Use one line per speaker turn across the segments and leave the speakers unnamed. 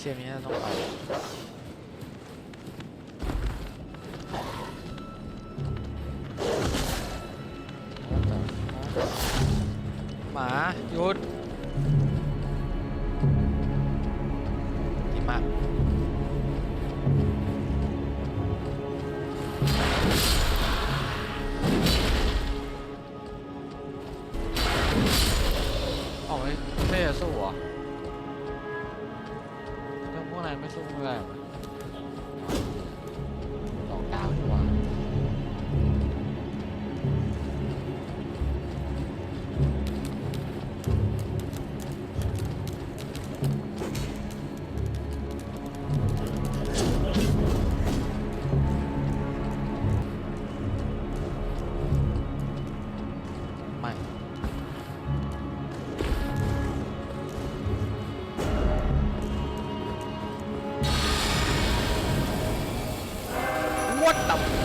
โคลอสเซียนี่น่าต้องไปหมาหยุดหิมะ quách tổng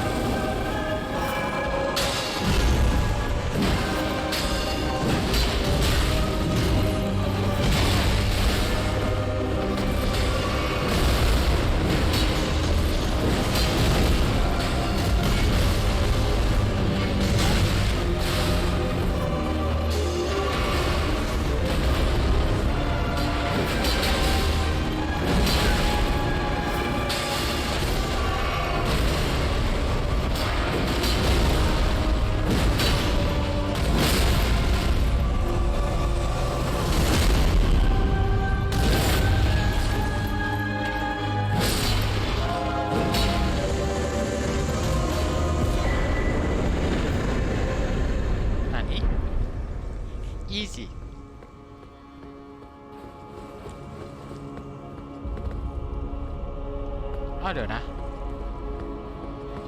easy อ้าเดี๋ยวนะ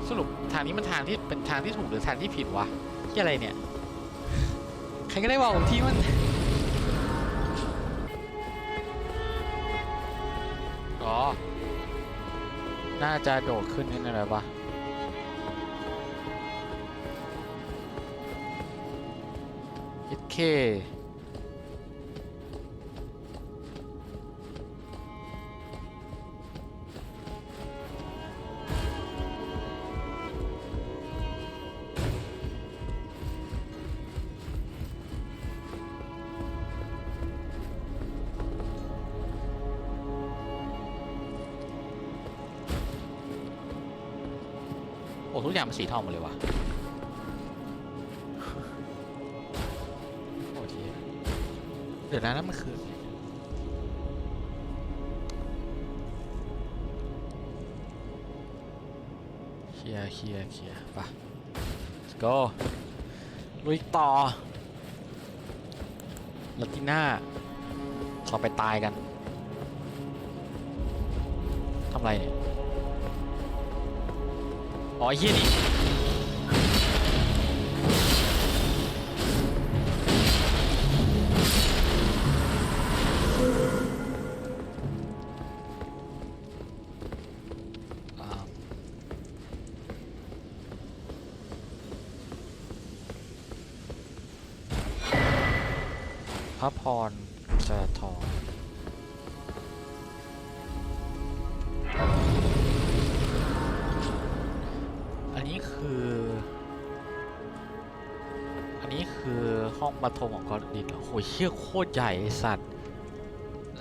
สรุปทางนี้มันทางที่เป็นทางที่ถูกหรือทางที่ผิดวะที่อะไรเนี่ย ใครก็ได้บอกผมที่มันอ๋อ น่าจะโดดขึ้นนี่อะไรวะ เค โอ้ทุกอย่างมันสีทองหมดเลยวะ เดี๋ยวนะนั่นมันคือเคลียร์เคลียร์เคลียร์ไป let's go ลุยต่อลาติน่าเราไปตายกันทำไรเนี่ย อ๋อเฮียนี่ พระพรจะทองอันนี้คือ อันนี้คือห้องปฐมของกอดินเหรอโหเชี่ยโคตรใหญ่ไอสัตว์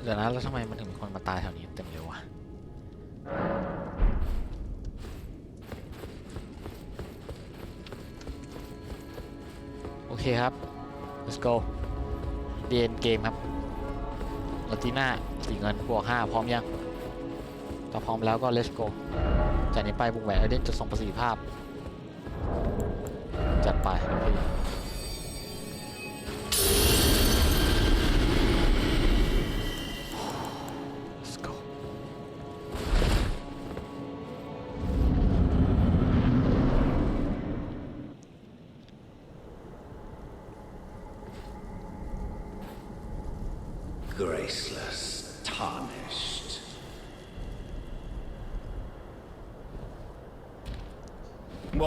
เดี๋ยวนะแล้วทำไมมันถึงมีคนมาตายแถวนี้เต็มเลยวะโอเคครับ let's go เดียนเกมครับลาติน่าสีเงินบวก5พร้อมยังถ้าพร้อมแล้วก็เลสโกจากนี้ไปวงแหวนเอเดนจะส่งประสิทธิภาพ จัดไปพี่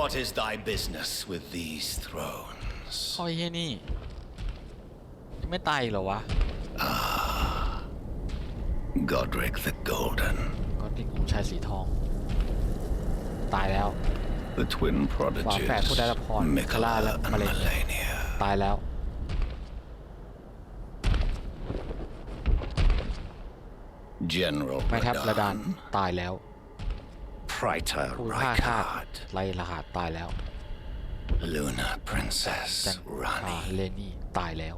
What is thy business with these thrones?
ข้อเฮียนี่ยังไม่ตายอีกเหรอวะ
Godric the Golden,
ก็ติองค์ชายสีทอง ตายแล้ว
the twin prodigies,
Far Put that upon
Mikola
Kala
and
Malenia.
Malenia.
ตายแล้ว
General
แม่ทัพระดาน
Radan,
ตายแล้ว
Praetor
ผู้ฆ่าทาส
Rykard,
ไล่รหัสตายแล้ว
Luna Princess
จันทรา
Rani,
เลนี่ตายแล้ว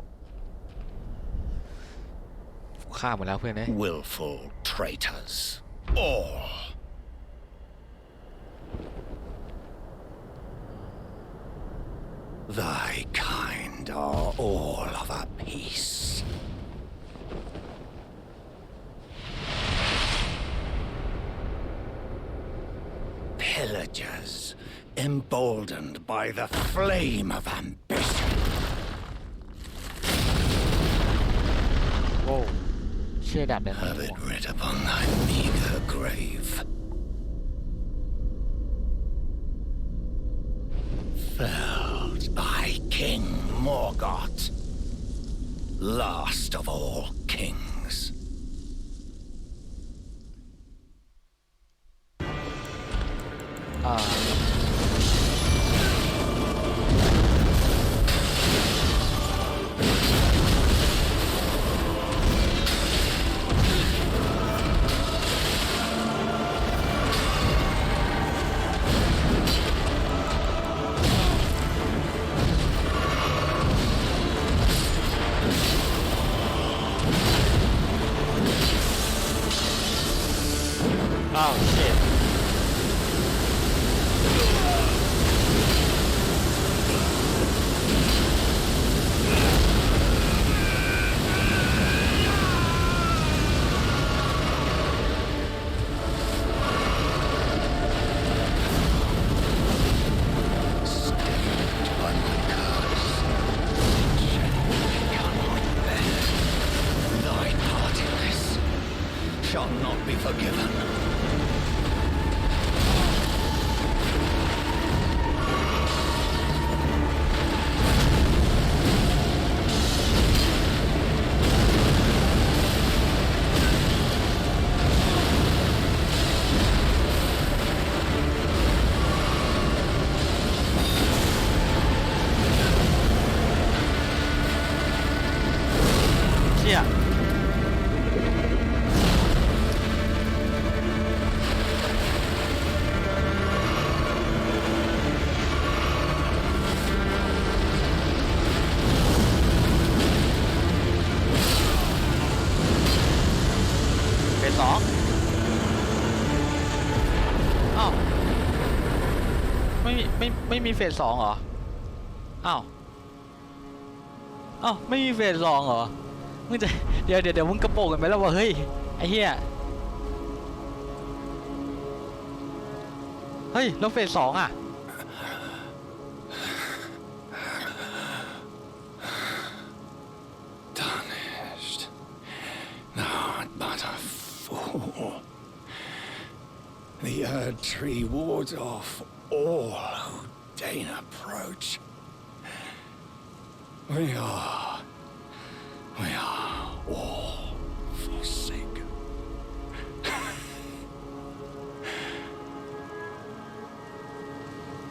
ฆ่าหมดแล้วเพื่อนเอ้ย
willful traitors, all. Thy kind are all of a piece. pillagers, emboldened by the flame of ambition.
Whoa.
Have it writ upon thy meager grave. Felled by King Morgoth, last of all uh, Oh shit. Not be forgiven.
ไม่มีไม่ไม่มีเฟสสองเหรอ อ้าวอ้าวไม่มีเฟสสองเหรอ มึงจะเดี๋ยวเดี๋ยวเดี๋ยวมึงกระโปรงกันไปแล้ววะเฮ้ยไอ้เหี้ย เฮ้ยแล้วเฟสสองอะ
Tarnished. Thou art but a fool. The Erd Tree wards off all who deign approach. We are. We are all forsaken.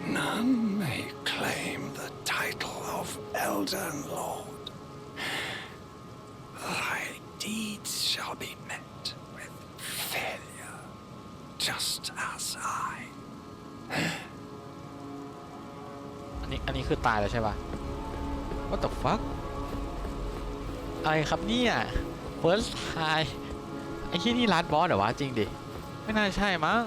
None may claim the title of Elden Lord. Thy deeds shall be met with failure, just as I.
อันนี้อันนี้คือตายแล้วใช่ปะ What the fuck อะไรครับเนี่ย First try ไอ้ที่นี่ลัดบอสเหรอวะจริงดิ ไม่น่าใช่มั้ง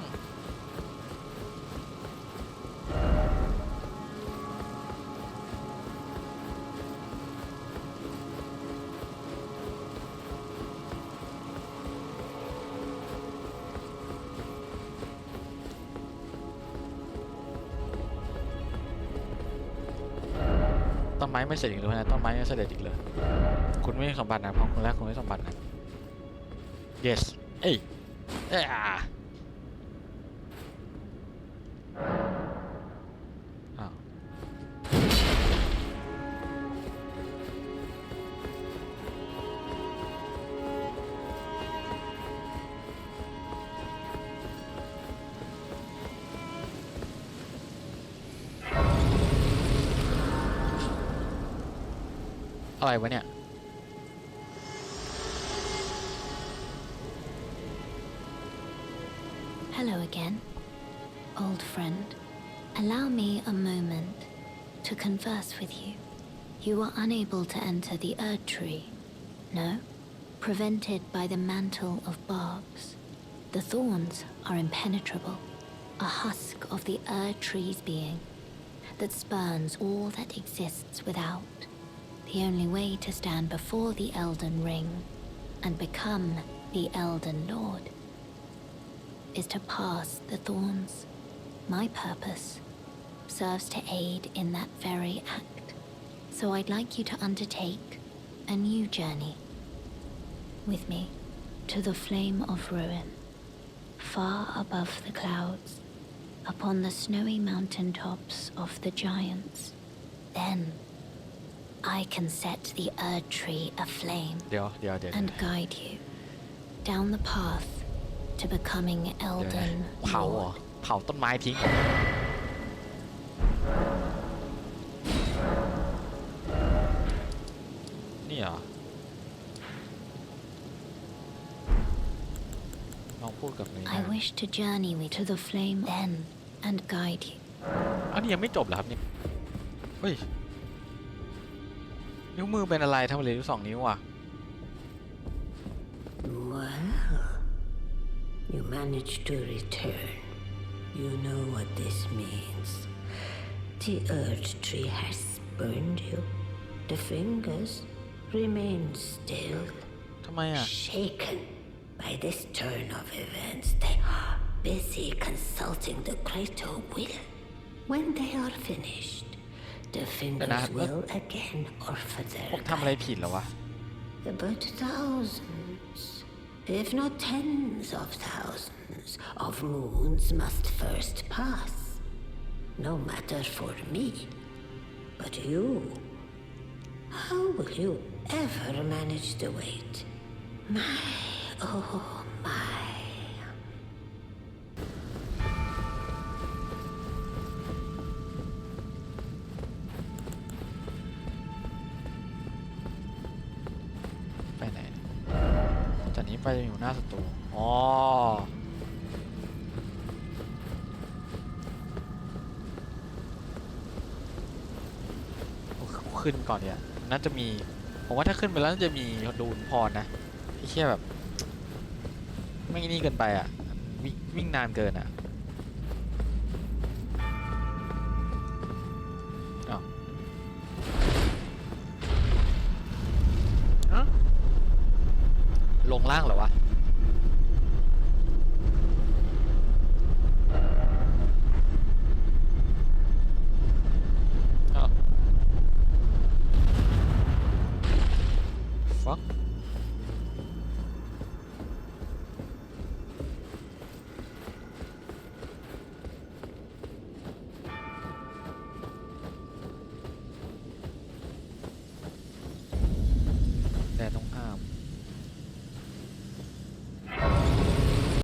ไม้ไม่เสร็จอีกเลยนะต้นไม้ไม่เสร็จอีกเลย คุณไม่สมบัตินะเพราะคุณแรกคุณไม่สมบัตินะ yes เอ้ย อะไรวะเนี่ย
Hello again, old friend. Allow me a moment to converse with you. You are unable to enter the Erd Tree. No? Prevented by the mantle of barbs. The thorns are impenetrable, a husk of the Erd Tree's being that spurns all that exists without. The only way to stand before the Elden Ring and become the Elden Lord is to pass the thorns. My purpose serves to aid in that very act. So I'd like you to undertake a new journey with me to the flame of ruin, far above the clouds, upon the snowy mountain tops of the giants. Then I can set the Erd Tree aflame
เดี๋ยวเดี๋ยวเดี๋ยว
and guide you down the path to becoming
เดี๋ยว
Elden
เผาเหรอ
Lord.
เผาต้นไม้ทิ้งเหรอนี่เหรอ ลองพูดกับเลย
I wish to journey with to the flame then and guide you.
อันนี้ยังไม่จบเหรอครับเนี่ยเฮ้ย นิ้วมือเป็นอะไรทำไมเหลืออยู่สองนิ้วอ่ะ
Well, you managed to return. You know what this means. The Earth Tree has burned you. The fingers remain still,
ทำไมอ่ะ
shaken by this turn of events. They are busy consulting the Krato will. When they are finished, the fingers
what-
will again offer
พว
their
กทำอะไรผิดเหรอวะ
but thousands, if not tens of thousands, of moons must first pass. No matter for me. But you, how will you ever manage the wait? My, oh my.
ไปอยู่หน้าสตูอ๋อขึ้นก่อนเนี่ยน่าจะมีผมว่าถ้าขึ้นไปแล้วน่าจะมีดูนพรนะไอ้เชี่ยแบบ ไม่นี่เกินไปอะ วิ่งวิ่งนานเกินอะ